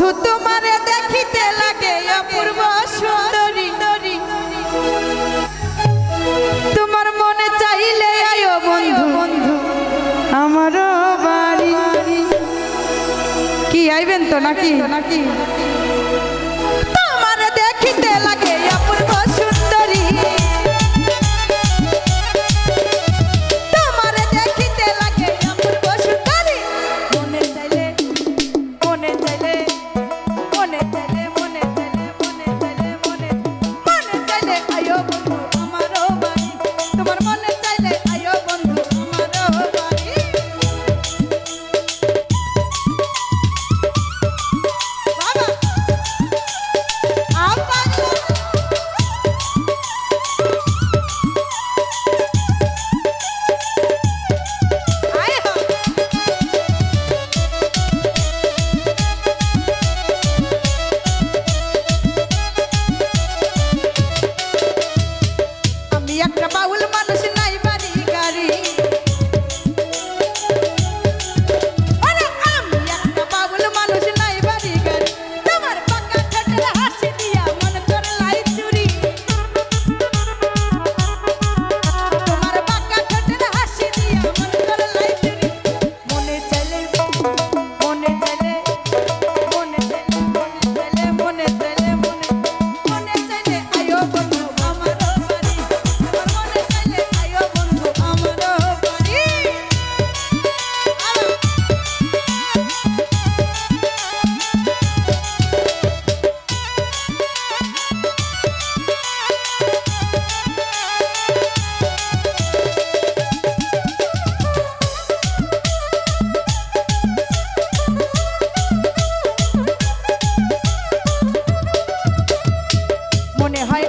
বন্ধু, তোমারে দেখিতে লাগে অপূর্ব সুন্দরী তোমার মনে চাইলে আয়ো বন্ধু। বন্ধু আমারও বাড়ি। কি, আইবেন তো নাকি নাকি? 欢迎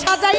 他在